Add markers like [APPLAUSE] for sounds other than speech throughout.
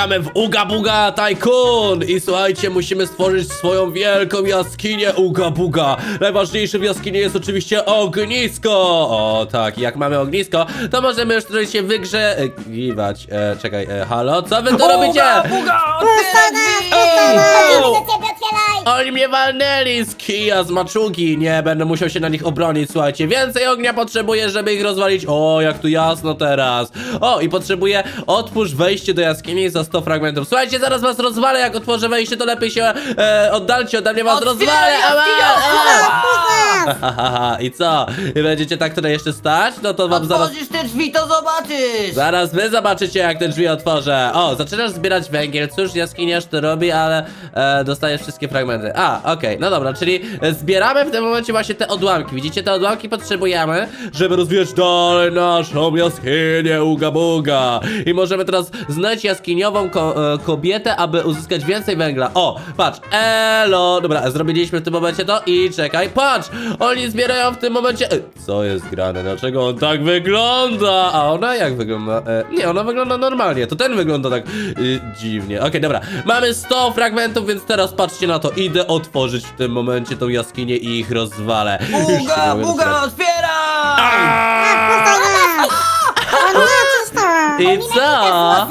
gramy w Uga Buga Tycoon i słuchajcie, musimy stworzyć swoją wielką jaskinię Uga Buga. Najważniejsze w jaskini jest oczywiście ognisko. O tak, jak mamy ognisko, to możemy już trochę się w grze e, giwać. E, czekaj, e, halo, co wy tu robicie? Buga, buga, otwieraj! Oni mnie walnęli z kija, z maczugi. Nie, będę musiał się na nich obronić, słuchajcie. Więcej ognia potrzebuję, żeby ich rozwalić. O, jak tu jasno teraz. O, i potrzebuję otwórz wejście do jaskini za 100 fragmentów. Słuchajcie, zaraz was rozwalę. Jak otworzę wejście, to lepiej się e, oddalcie ode mnie, was rozwalę. Ała, ała. [LAUGHS] I co? I będziecie tak tutaj jeszcze stać? No to wam zaraz... Otworzysz te drzwi, to zobaczysz! Zaraz wy zobaczycie, jak te drzwi otworzę. O, zaczynasz zbierać węgiel. Cóż, jaskiniarz to robi, ale e, dostajesz wszystkie fragmenty. A, okej, no dobra, czyli e, zbieramy w tym momencie właśnie te odłamki. Widzicie, te odłamki potrzebujemy, żeby rozwijać dalej naszą jaskinię Uga Buga. I możemy teraz znaleźć jaskiniową ko e, kobietę, aby uzyskać więcej węgla. O, patrz, elo. Dobra, zrobiliśmy w tym momencie to i czekaj, patrz! Oni zbierają w tym momencie... E, co jest grane? Dlaczego on tak wygląda? A ona jak wygląda? E, nie, ona wygląda normalnie. To ten wygląda tak y, dziwnie. Okej, dobra. Mamy 100 fragmentów, więc teraz patrzcie na to. Idę otworzyć w tym momencie tą jaskinię i ich rozwalę. Już się nie Buga, mogę buga, otwieraj! O nie, co stało? I co?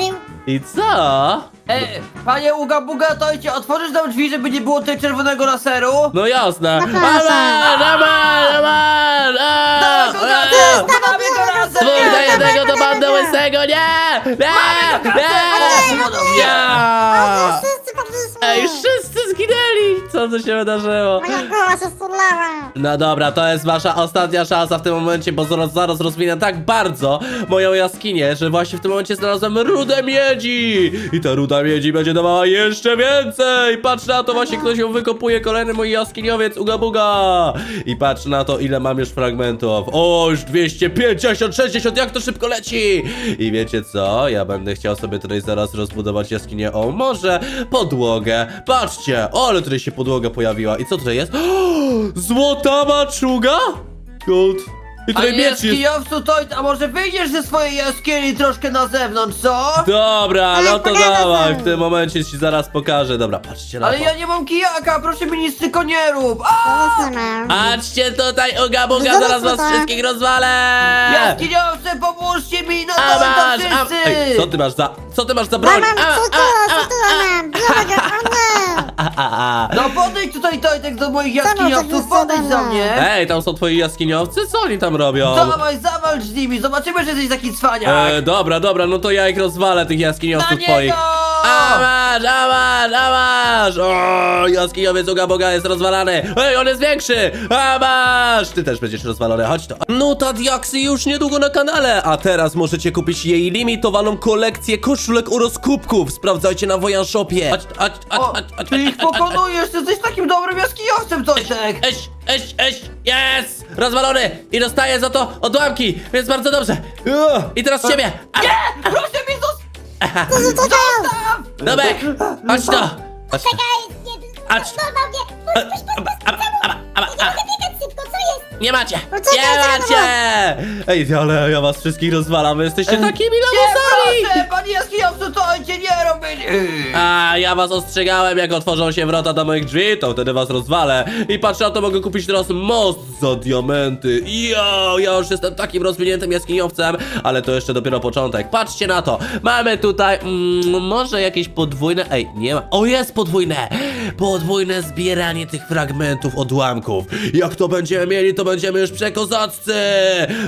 I co? E, panie Uga Buga, to idźcie, otworzysz nam drzwi, żeby nie było tutaj czerwonego laseru? No jasne. Aman, aman, aman! a, Dawaj go a. razem! Dawaj go razem! Dwóch do jednego bandę dawaj. łysego, nie! Nie! Mamy Nie! Podobnie. Ja! Wszyscy padliśmy! Ej, wszyscy zginęli! Co tu się wydarzyło? Moja głowa się sturlała! No dobra, to jest wasza ostatnia szansa w tym momencie, bo zaraz, zaraz rozwinę tak bardzo moją jaskinię, że właśnie w tym momencie znalazłem rudę miedzi! I ta ruda miedzi będzie dawała jeszcze więcej! Patrz na to, właśnie ktoś ją wykopuje, kolejny mój jaskiniowiec, uga buga! I patrz na to, ile mam już fragmentów. O, już 250, 60, jak to szybko leci! I wiecie co? Ja będę chciał sobie tutaj zaraz rozbudować jaskinię. O, może podłogę. Patrzcie, o, ale tutaj się podłoga pojawiła. I co tutaj jest? [GASPS] Złota maczuga? Gold. I tutaj miecz jest. jaskiniowcu, to a może wyjdziesz ze swojej jaskini troszkę na zewnątrz, co? Dobra, no to pokażę dawaj, wam. w tym momencie ci zaraz pokażę. Dobra, patrzcie na Ale ja nie mam kijaka, proszę mi nic tylko nie rób! A! Mam. Patrzcie tutaj, uga buga, Zaraz zaraz was tutaj. wszystkich rozwalę! Jaskiniowcy, pomóżcie mi, no A to, masz, a, wszyscy! ej, co ty masz za, co ty masz za broń? mam A, co tu mam? Biorę go, o nie! a, a, a. No podejdź tutaj, Tojtek, do moich jaskiniowców, podejdź za za mną? mnie! Ej, tam są twoi jaskiniowcy? Co oni tam robią? Dawaj, zawalcz z nimi, zobaczymy, że jesteś taki cwaniak! E, dobra, dobra, no to ja ich rozwalę, tych Na jaskiniowców niego! twoich. A masz, a masz, a masz! O, jaskiniowiec uga boga jest rozwalany! Ej, on jest większy! A masz! Ty też będziesz rozwalony, chodź to. Nuta Diaksy już niedługo na kanale, a teraz możecie kupić jej limitowaną kolekcję koszulek oraz kubków. Sprawdzajcie na Wojan Shopie. Chodź, chodź, chodź, O, chodź, chodź, ty ich chodź, chodź, chodź. pokonujesz, ty jesteś takim dobrym jaskiniowcem, Tojtek! Eś, eś, eś, jest! Rozwalony! I dostaję za to odłamki, więc bardzo dobrze. I teraz ciebie! A, Nie! Proszę mi zostaw! Tu? Nubek! Chodź to! Chodź to. Czekaj, nie, Acz. normalnie! Puść, puść, puść, puść, Aba, aba, aba, Nie aba. mogę biegać szybko, co jest? Nie macie! Nie macie! Ej, ale ja was wszystkich rozwalam, wy jesteście takimi Nie, lamusami! proszę! Panie jaskiniowcu, Tojcie, nie mi... A ja was ostrzegałem, jak otworzą się wrota do moich drzwi, to wtedy was rozwalę. I patrz na to, mogę kupić teraz most za diamenty. Jo, ja już jestem takim rozwiniętym jaskiniowcem, ale to jeszcze dopiero początek. Patrzcie na to. Mamy tutaj, mm, może jakieś podwójne, ej, nie ma, o jest podwójne. Podwójne zbieranie tych fragmentów odłamków. Jak to będziemy mieli, to będziemy już przekozaccy.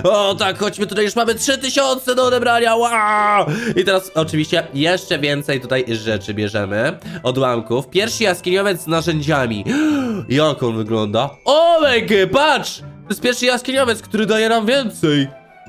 O tak, chodźmy tutaj, już mamy 3000 do odebrania, wow. I teraz oczywiście jeszcze więcej tutaj rzeczy bierzemy. Odłamków. Pierwszy jaskiniowiec z narzędziami. [GASPS] Jak on wygląda? O, mega, patrz! To jest pierwszy jaskiniowiec, który daje nam więcej.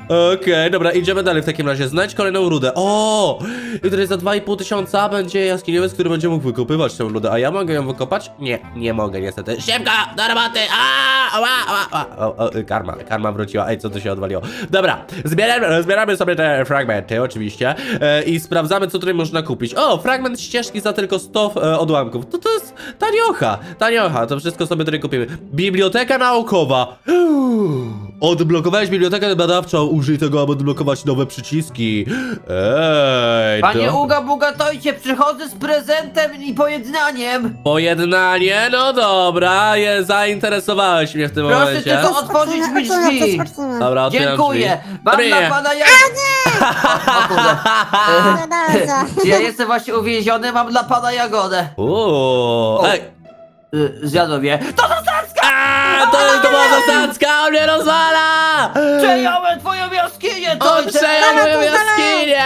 Okej, dobra, idziemy dalej w takim razie. Znajdź kolejną rudę. O! I tutaj za 2,5 tysiąca będzie jaskiniowiec, który będzie mógł wykopywać tę rudę. A ja mogę ją wykopać? Nie, nie mogę niestety. Szybko, do roboty! A, ała, ała, ała. O, o, karma, karma wróciła. Ej, co tu się odwaliło? Dobra, zbieramy, zbieramy sobie te fragmenty, oczywiście. E, I sprawdzamy, co tutaj można kupić. O, fragment ścieżki za tylko 100 e, odłamków. To to jest taniocha, taniocha. To wszystko sobie tutaj kupimy. Biblioteka naukowa. Odblokowałeś bibliotekę badawczą, użyj tego, aby odblokować nowe przyciski. Ej, Panie to... Uga Buga, to idzie, przychodzę z prezentem i pojednaniem. Pojednanie, no dobra, je, zainteresowałeś mnie w tym Proszę momencie. tylko otworzyć mi drzwi. Dobra, otwieram Dziękuję. drzwi. Mam Dobry. dla pana jak... O kurde. No dobrze. [LAUGHS] Ja jestem właśnie uwięziony, mam dla pana jagodę. Uuu, ej. Y, Zjadłem je. To zasadzka! A, to jest to była zasadzka, on mnie rozwala! Przejąłem twoją jaskinię, to On przejął moją jaskinię!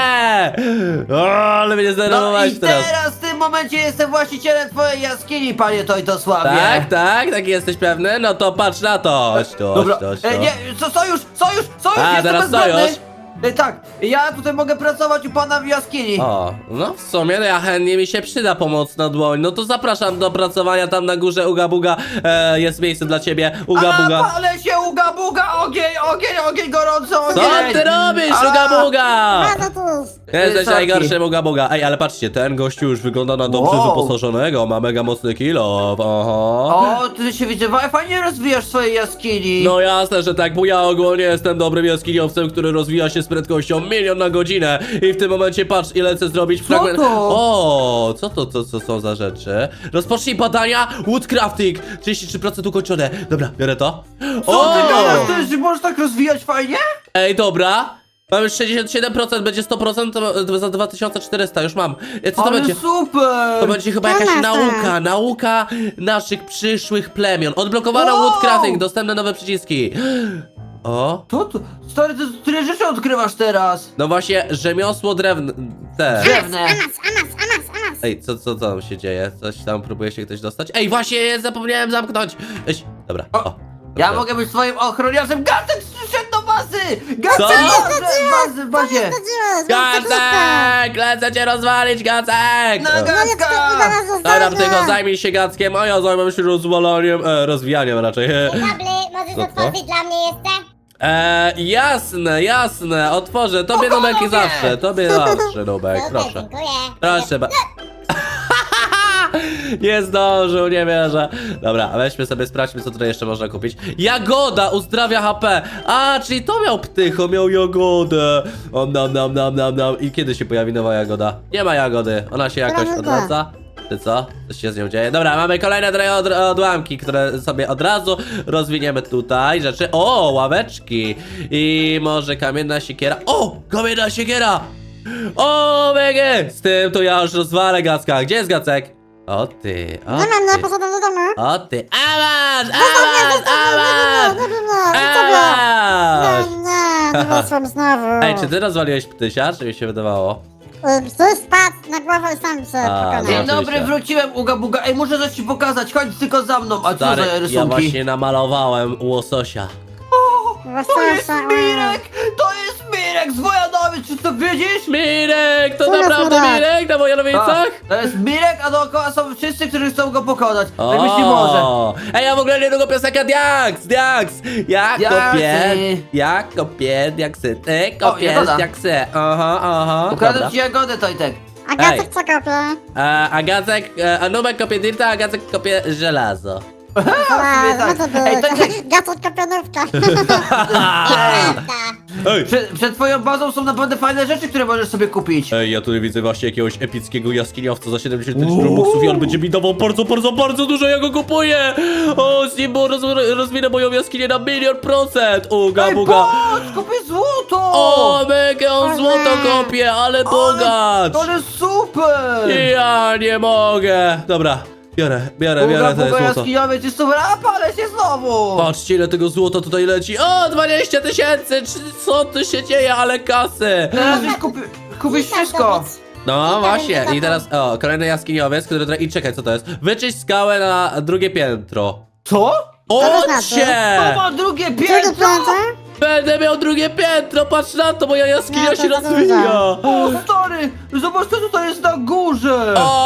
O, ale mnie No zdenerwowałeś i teraz. teraz tym momencie jestem właścicielem twojej jaskini, panie Tojtosławie. Tak, tak, tak jesteś pewny? No to patrz na to. Tu, chodź Dobra, tu, chodź tu. e, nie, co, sojusz, sojusz, sojusz, A, jestem teraz bezbronny. sojusz? E, tak, ja tutaj mogę pracować u pana w jaskini. O, no w sumie no ja chętnie mi się przyda pomoc na dłoń. No to zapraszam do pracowania tam na górze Uga Buga. E, jest miejsce dla ciebie, Uga A, Buga. palę się, uga buga, ogień, ogień, ogień, gorąco, ogień. Co ty robisz, A, Uga Buga? Bardzo tuż. Jesteś Wysoki. najgorszym Uga Buga. Ej, ale patrzcie, ten gościu już wygląda na dobrze Wow. wyposażonego, ma mega mocny kilo. Oho. O, ty się widzę, wa- fajnie rozwijasz swojej jaskini. No jasne, że tak, bo ja ogólnie jestem dobrym jaskiniowcem, który rozwija się z prędkością milion na godzinę i w tym momencie patrz ile chcę zrobić fragment... to? O, co to, co, co są za rzeczy? Rozpocznij badania Woodcrafting, 33% ukończone. Dobra, biorę to. Co O! ty gadasz, możesz tak rozwijać fajnie? Ej, dobra. Mam już 67%, będzie 100% to za 2400, już mam. E, Co to Ale będzie? super. To będzie chyba To jakaś nauka, nauka naszych przyszłych plemion. Odblokowano Wow! Woodcrafting, dostępne nowe przyciski. O, To, to, stary, ty tyle rzeczy odkrywasz teraz. No właśnie, rzemiosło drewne. Te. Drewne. Amas, amas, amas, amas. Ej, co, co, co tam się dzieje? Coś tam próbuje się ktoś dostać? Ej, właśnie, zapomniałem zamknąć! Ej, dobra. O, O, Ja dobra. mogę być twoim ochroniarzem. Gacek przyszedł do bazy! Co? Gacek do bazy w bazie! Gacek! Lecę cię rozwalić, Gacek! No to Gacka! Dobra, tylko zajmij się Gackiem, a ja zajmę się rozwalaniem, e, rozwijaniem raczej. Dobry, możesz Co to? otworzyć dla mnie jeszcze? E, jasne, jasne, otworzę. Tobie numerki zawsze, tobie [LAUGHS] zawsze numek, Super, proszę. dziękuję. Proszę ba- [LAUGHS] Nie zdążył, nie wierzę. Dobra, weźmy sobie, sprawdźmy, co tutaj jeszcze można kupić. Jagoda uzdrawia HP. A, czyli to miał ptycho, miał jagodę. Om, nam, nam, nam, nam, nam. I kiedy się pojawi nowa jagoda? Nie ma jagody, ona się jakoś Prawda. odwraca. Ty co? Coś się z nią dzieje? Dobra, mamy kolejne tutaj od, odłamki, które sobie od razu rozwiniemy tutaj rzeczy. O, ławeczki. I może kamienna siekiera. O, kamienna siekiera. O, mege! Z tym to ja już rozwalę Gacka. Gdzie jest Gacek? O ty, o Nie mam, nie, ty. poszedłem do domu. O ty, awans, Zostaw awans, mnie, zostaw mnie, awans! nie, nie, nie, nie, zostaw mnie. Awans! Nie, nie, nie weszłam znowu. Ej, czy ty rozwaliłeś ptysia, czy mi się wydawało? Y, Ktoś spadł sam A, pokonał. Dzień dobry, oczywiście. wróciłem, Uga Buga. Ej, muszę coś ci pokazać, chodź tylko za mną. A co Stary, za ja rysunki? właśnie namalowałem łososia. To jest Łososia, Mirek! To jest Mirek z Wojanowic, czy to wiedzisz? Mirek, to Co jest naprawdę Mirek? Mirek na A, Wojanowicach? to jest Mirek, a dookoła są wszyscy, którzy chcą go pokonać. Tak myśli może. Ej, ja w ogóle niedługo piosenka Diaks, Diaks! Ja Diaksy. kopię, ja kopię diaksy, ty kopiesz Jagoda. diaksy, aha, aha, Ukradł dobra. ci jagodę, Tojtek. A Ej. Gacek co kopie? A, a Gacek, e, a Nubek kopie dirta, a Gacek kopie żelazo. A, w sumie tak. no to Ej. Tojtek, Gacek kopianówka. Ej! przed, przed twoją bazą są naprawdę fajne rzeczy, które możesz sobie kupić. Ej, ja tutaj widzę właśnie jakiegoś epickiego jaskiniowca za 70 tysięcy robuxów i on będzie mi dawał bardzo, bardzo, bardzo dużo, ja go kupuję! O, z nim bo roz, rozwinę moją jaskinię na milion procent! Uga, Ej, buga! patrz, kupię złoto! Mega, on O złoto kopie, ale bogacz! Ale super! Ja nie mogę! Dobra, biorę, biorę, Uga, biorę te buga, złoto. jaskiniowiec, jest super, a palę się znowu! Patrzcie ile tego złota tutaj leci. O, 20 tysięcy! Czy- Co tu się dzieje, ale kasy! Teraz już kupi, kupisz wszystko. No właśnie, i teraz, o, kolejny jaskiniowiec, który tutaj, i czekaj, co to jest? Wyczyść skałę na drugie piętro. Co? O to znaczy? cię! To ma drugie Drugie piętro! Będę miał drugie piętro, patrz na to, moja jaskinia No, to się za rozwija! O stary, zobacz co tutaj jest na górze! Oh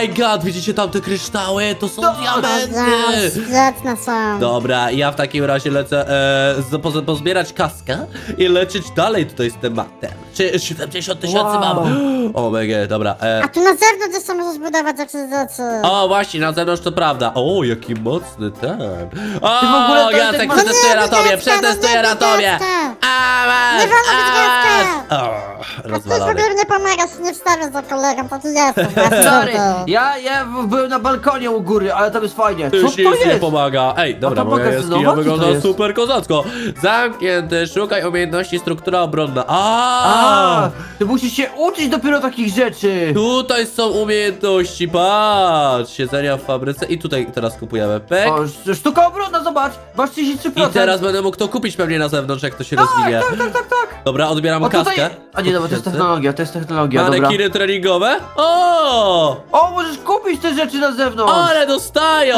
my god, widzicie tam te kryształy? To są No, diamenty! Świetne są. Dobra, ja w takim razie lecę e, z, poz, pozbierać kaskę i lecieć dalej tutaj z tematem. Czy 70 tysięcy Wow. mam? [GASPS] O mega, dobra. E, A tu na zewnątrz jeszcze możesz budować jakieś rzeczy. o, właśnie, na zewnątrz to prawda. O, jaki mocny ten. O, w ogóle to Jacek masz- przetestuję No na nie, tobie, no przetestuję nie, na tobie. Gacka. A, masz, Nie wolno być a, Gacka. masz. O, A ty w rozwalony. ogóle nie pomagasz, nie wstawiasz za kolegą, to ty jesteś. Sorry, ja, ja byłem na balkonie u góry, ale tam jest fajnie. Co już to nic nie jest? pomaga. Ej, dobra, to moja magazynowa, jaskinia co to wygląda jest? super kozacko. Zamknięty, szukaj umiejętności struktura obronna. A, A, ty musisz się uczyć dopiero takich rzeczy. Tutaj są umiejętności, patrz! Siedzenia w fabryce i tutaj teraz kupujemy pek. O, sz- sztuka obronna, zobacz, masz 33%. I teraz będę mógł to kupić pewnie na zewnątrz, jak to się rozwinie. Tak, tak, tak, tak. Dobra, odbieram O, kaskę. tutaj... A nie, dobra, to jest technologia, to jest technologia, dobra. Manekiny treningowe? O! O, możesz kupić te rzeczy na zewnątrz. Ale dostają!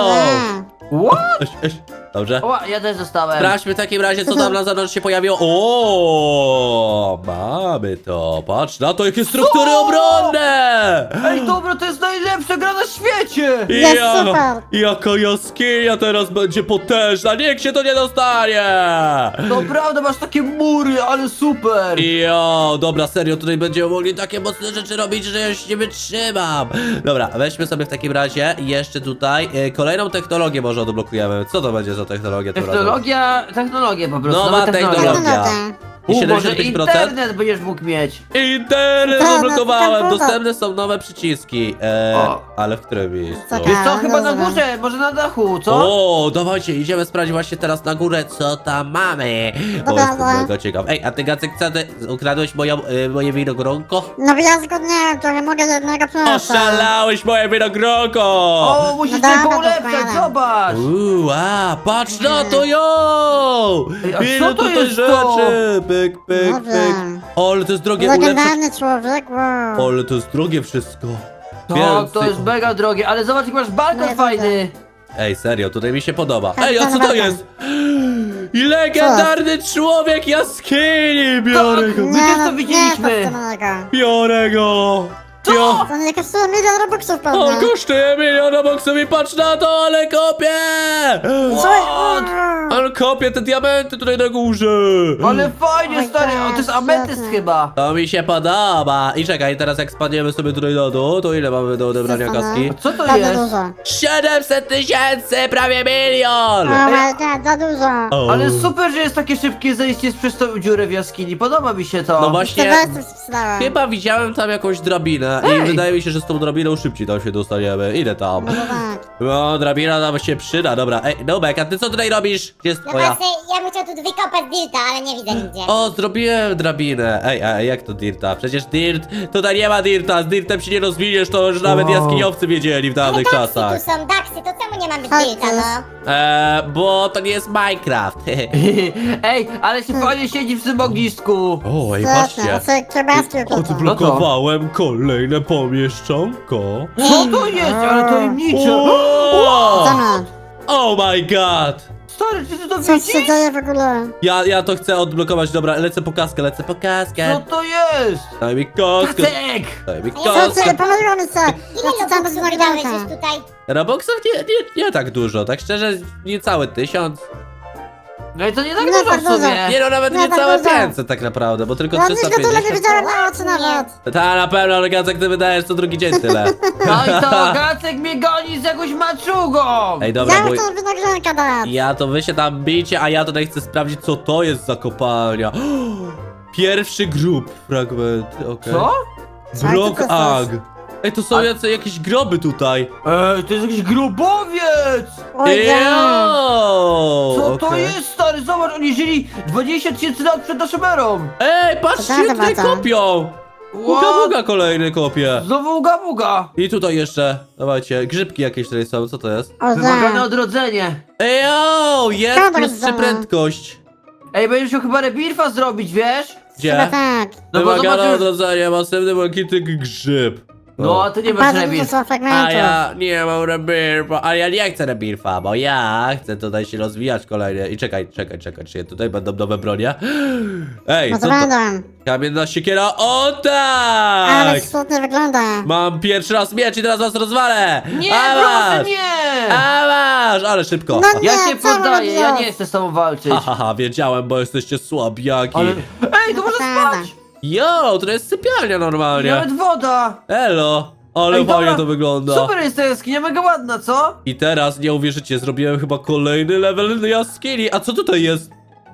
What? Eś, eś. Dobrze. O, ja też zostałem. Sprawdźmy w takim razie, co tam na zewnątrz się pojawiło. O, mamy to. Patrz na to, jakie struktury obronne! Ej, dobra, to jest najlepsza gra na świecie. Jest super. Jaka jaskinia teraz będzie potężna, nikt się to nie dostanie! To prawda, masz takie mury, ale super. Jo, dobra, serio, tutaj będziemy mogli takie mocne rzeczy robić, że już nie wytrzymam. Dobra, weźmy sobie w takim razie jeszcze tutaj e, kolejną technologię może odblokujemy. Co to będzie za technologia razem? Technologia, technologia po prostu. Nowa nowe technologia. technologie. I U, może 75%? internet będziesz mógł mieć. Internet Tak, zablokowałem, no, to dostępne są nowe przyciski. E, O. ale w którym miejscu? Czekaj. Wiesz co, chyba na dobra. górze, może na dachu, co? O, dawajcie, idziemy sprawdzić właśnie teraz na górę, co tam mamy. Bo Dobra, jestem dobra. mega ciekaw. Ej, a ty Gacek, co ty ukradłeś moją, y, moje winogronko? No ja zgodniałem, trochę mogę jednego proszę. Oszalałeś moje winogronko! O, musisz No dobra, tylko to ulepszać, fajne. zobacz! Uuu, a, patrz na to, jo! Ej, a Ile co to tutaj jest to? rzeczy? Pyk, pyk, Dobra. pyk. O, ale to jest drogie, ulepszyć. Legendarny człowiek, wow. O, ale to jest drogie wszystko. Tak, to Więcej- jest mega drogie, ale zobacz, jak masz balkon ja fajny! Ej, serio, tutaj mi się podoba. Tak, Ej, a co to dobra. jest? [GASPS] I legendarny człowiek jaskini! Biorę go! My też to no, widzieliśmy. Nie, to. Biorę go! Co? To nie kosztuje milion robuxów pewnie. On kosztuje milion boksów i patrz na to, ale kopię! What? On kopie te diamenty tutaj na górze! Ale fajnie, Oj, stary, o, to jest tak, ametyst chyba! To mi się podoba! I czekaj, teraz jak spadniemy sobie tutaj do dół, to ile mamy do odebrania Zostanę. kaski? Co to Za jest? dużo. 700 tysięcy, prawie milion! O my god, za dużo. O. Ale super, że jest takie szybkie zejście przez tą dziurę w jaskini, podoba mi się to! No właśnie, chyba widziałem tam jakąś drabinę i Ej! wydaje mi się, że z tą drabiną szybciej tam się dostaniemy. Ile tam? No tak. No, drabina nam się przyda, dobra. Ej, Nubek, a ty co tutaj robisz? Gdzie jest No twoja? właśnie, ja bym chciał tu wykopać dirta, ale nie widzę nigdzie. O, zrobiłem drabinę. Ej, a jak to dirta? Przecież dirt, tutaj nie ma dirta, z dirtem się nie rozwiniesz, to już nawet Wow. jaskiniowcy wiedzieli w ale dawnych daksy czasach. tu są, daksy, to czemu nie mamy dirta, jest. no? Eee, bo to nie jest Minecraft. [LAUGHS] Ej, ale się fajnie siedzi w tym ognisku! o, ej, patrzcie. kiełbaski układam. Odblokowałem kolejne pomieszczonko. Co to jest? Ale tajemnicze! O, Zamiast. oh my god! Stary, czy ty to Co się widzisz? dzieje w ogóle? Ja, ja to chcę odblokować, dobra, lecę po kaskę, lecę po Co kaskę. to jest? Daj mi kaskę, Kacek! daj mi Co kaskę. ty, pomyliło mi się. Ja Ile chcę tam bez wydałeś już tutaj? Robuxów nie, nie, nie tak dużo, tak szczerze, niecały tysiąc. No i to nie tak Nie dużo tak w sumie! Nie no, nawet Nie, tak niecałe dużo. 500 tak naprawdę, bo tylko Ja nigdy tyle nie 350. widziałem na oczy nawet. Ta na pewno, ale Gacek, ty wydajesz co drugi dzień tyle. [LAUGHS] No i to Gacek mnie goni z jakąś maczugą! Ej, dobra, Ja bo chciał wynagranka dać. ja to wy się tam bijcie, a ja tutaj chcę sprawdzić, co to jest za kopalnia. [GASPS] Pierwszy grób, fragmenty, okej. Co? Co to Ag. Ej, to są A- jacy, jakieś groby tutaj. Ej, to jest jakiś grubowiec! Oj, ja. Ejo, Co to okej. jest, stary? Zobacz, oni żyli 20 tysięcy lat przed naszą erą! Ej, patrzcie, jak tutaj kopią. Uga What? buga kolejny kopie. Znowu uga buga! I tutaj jeszcze, dawajcie, grzybki jakieś tutaj są, co to jest? O, Wymagane za. odrodzenie! Ejo, jest Dobra, plus 3 dobra. prędkość. Ej, będziesz musiał chyba rebirfa zrobić, wiesz? Gdzie? Chyba tak. No bo Wymagane zobaczysz- odrodzenie, masywny błękitny grzyb. No, a ty nie masz Bardzo dużo A ja nie mam rebirfa, ale ja nie chcę rebirfa, bo ja chcę tutaj się rozwijać kolejnie. I czekaj, czekaj, czekaj, czy tutaj będą nowe bronie? [GASPS] Ej, co Może to? będą. Kamienna siekiera, o Ale tak! cudnie wygląda. Mam pierwszy raz miecz i teraz was rozwalę! Nie, A proszę, masz! nie! A masz! Ale szybko! No Ja Nie, się co poddaję, ja robisz? nie chcę z tobą walczyć. Ha, ha, ha, wiedziałem, bo jesteście słabiaki. Ale... Ej, tu można Prawda. spać! Jo, to jest sypialnia normalnie. Nawet woda! Elo, ale Ej, fajnie dobra. to wygląda. Super jest ta jaskinia, mega ładna, co? I teraz, nie uwierzycie, zrobiłem chyba kolejny level jaskini. A co tutaj jest?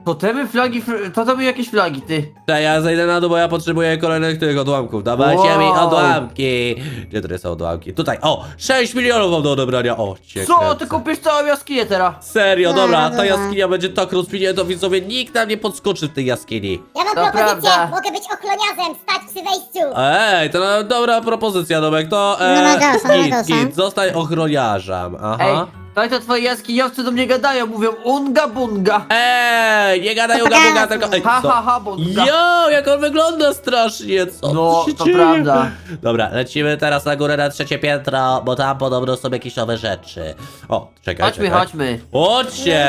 Totemy, flagi, totemy jakieś flagi, ty. Cześć, ja zejdę na dół, bo ja potrzebuję kolejnych tych odłamków. Dawajcie Wow. mi odłamki. Gdzie to są odłamki? Tutaj, o! 6 milionów mam do odebrania. O, cię Co, ty kupisz całą jaskinię teraz? Serio, Nie, dobra, nie, ta nie. jaskinia będzie tak rozwinięta, widzowie, nikt nam nie podskoczy w tej jaskini. Ja mam To propozycję, prawda. mogę być ochroniarzem, stać przy wejściu. Ej, to na, dobra propozycja, Domek, to No, e, no, gosa, no, git, gosa. git, zostań ochroniarzem, aha. Ej, tutaj to twoi jaskiniowcy do mnie gadają, mówią unga bunga. Ej, nie gadaj uga Papagasu. buga, tylko... Ej, Ha, co? ha, ha, bunga. Jo, jak on wygląda strasznie, co No, tu się to dzieje? prawda. Dobra, lecimy teraz na górę na trzecie piętro, bo tam podobno są jakieś nowe rzeczy. O, czekaj, Chodźmy, czekaj. chodźmy. Chodźcie!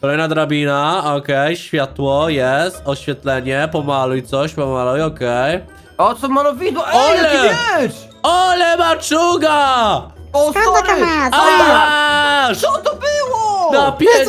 Kolejna drabina, okej, światło jest, oświetlenie, pomaluj coś, pomaluj, okej. O, co malowidło? Ej, Ole! jaki miecz! Ole maczuga! O, Skąd to sorry! masz? A masz! Co to było? Na pięć,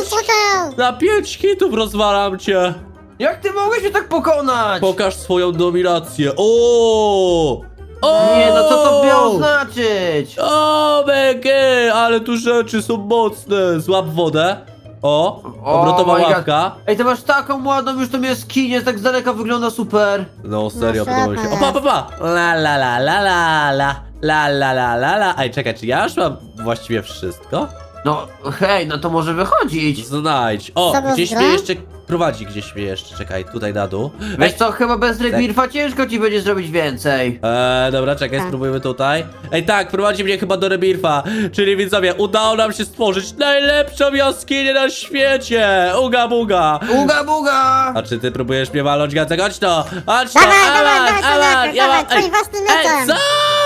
na pięć hitów rozwalam cię! Jak ty mogłeś mnie tak pokonać? Pokaż swoją dominację. O! O! Nie, no co to miało znaczyć? O, Mege, ale tu rzeczy są mocne. Złap wodę. O, obrotowa my God. łapka. Ej, ty masz taką ładną już tą jaskinię, tak z daleka wygląda super. No serio, No podoba mi się. O, pa, pa, pa. La, la, la, la, la, la. La, la, la, la, la. Ej, czekaj, czy ja już mam właściwie wszystko? No, hej, no to może wychodzić. Znajdź. O, Co to gdzieś gra? mnie jeszcze prowadzi, gdzieś mnie jeszcze. Czekaj, tutaj na dół. Wiesz co, chyba bez Rebirfa ciężko ci będzie zrobić więcej. Eee, dobra, czekaj, Tak. spróbujmy tutaj. Ej, tak, prowadzi mnie chyba do Rebirfa. Czyli widzowie, udało nam się stworzyć najlepszą jaskinię na świecie. Uga buga. Uga buga! A czy ty próbujesz mnie walnąć, Gacek? Chodź to! Chodź to! Dawaj, dawaj, dawaj, awan, dawaj, ja mam- dawaj, ej, twoim własnym Ej, mieczem. co?